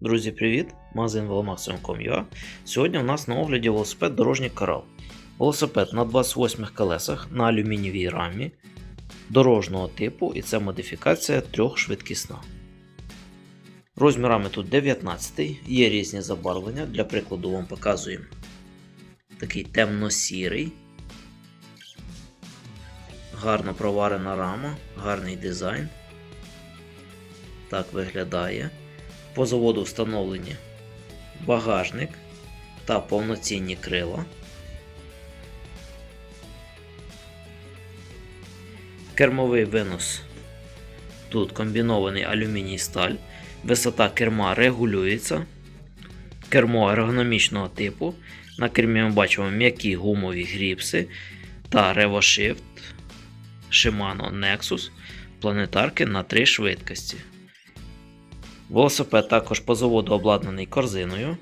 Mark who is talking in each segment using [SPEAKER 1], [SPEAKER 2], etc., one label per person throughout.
[SPEAKER 1] Друзі, привіт! Магазин velomaximum.com.ua Сьогодні у нас на огляді велосипед дорожній корал. Велосипед на 28 колесах на алюмінієвій рамі дорожнього типу і це модифікація трьохшвидкісна. Розмірами тут 19 є різні забарвлення. Для прикладу вам показуємо такий темно-сірий. Гарно проварена рама, гарний дизайн. Так виглядає. По заводу встановлені багажник та повноцінні крила. Кермовий винос. Тут комбінований алюміній сталь. Висота керма регулюється. Кермо ергономічного типу. На кермі ми бачимо м'які гумові гріпси та RevoShift Shimano Nexus планетарки на 3 швидкості. Велосипед також по заводу обладнаний корзиною.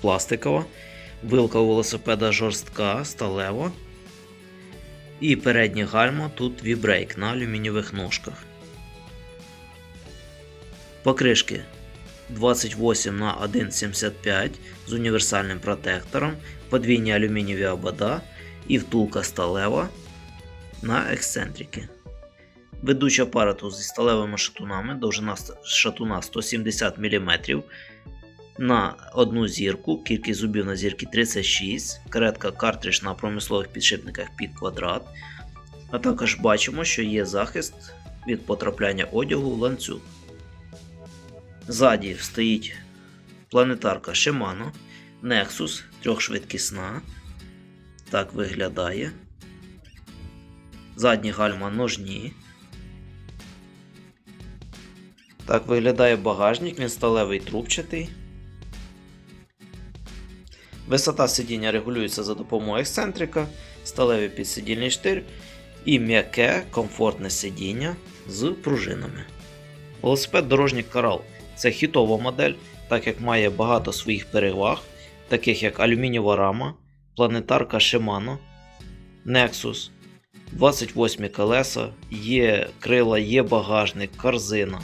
[SPEAKER 1] Пластикова. Вилка у велосипеда жорстка, сталева. І передні гальма тут вібрейк на алюмінієвих ножках. Покришки 28 на 1,75 з універсальним протектором, подвійні алюмінієві обода і втулка сталева на ексцентрики. Ведучий апарату зі сталевими шатунами, довжина шатуна 170 мм. На одну зірку, кількість зубів на зірки 36, каретка картридж на промислових підшипниках під квадрат. А також бачимо, що є захист від потрапляння одягу в ланцюг. Ззаді стоїть планетарка Shimano, Nexus трьохшвидкісна. Так виглядає. Задні гальма ножні. Так виглядає багажник, він сталевий трубчатий. Висота сидіння регулюється за допомогою ексцентрика, сталевий підсидільний штир і м'яке комфортне сидіння з пружинами. Велосипед дорожній корал це хітова модель, так як має багато своїх переваг, таких як алюмінієва рама, планетарка Shimano, Nexus, 28 колеса, є крила, є багажник, корзина.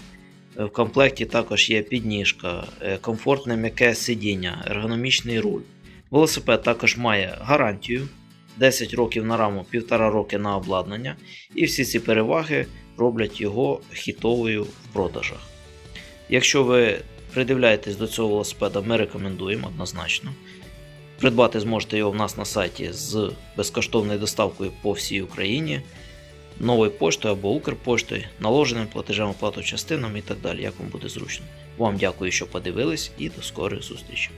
[SPEAKER 1] В комплекті також є підніжка, е, комфортне м'яке сидіння, ергономічний руль. Велосипед також має гарантію 10 років на раму, 1,5 роки на обладнання, і всі ці переваги роблять його хітовою в продажах. Якщо ви придивляєтесь до цього велосипеда, ми рекомендуємо однозначно. Придбати зможете його в нас на сайті з безкоштовною доставкою по всій Україні, новою поштою або Укрпоштою, наложеним платежем оплату частинам і так далі, як вам буде зручно. Вам дякую, що подивились, і до скорої зустрічі.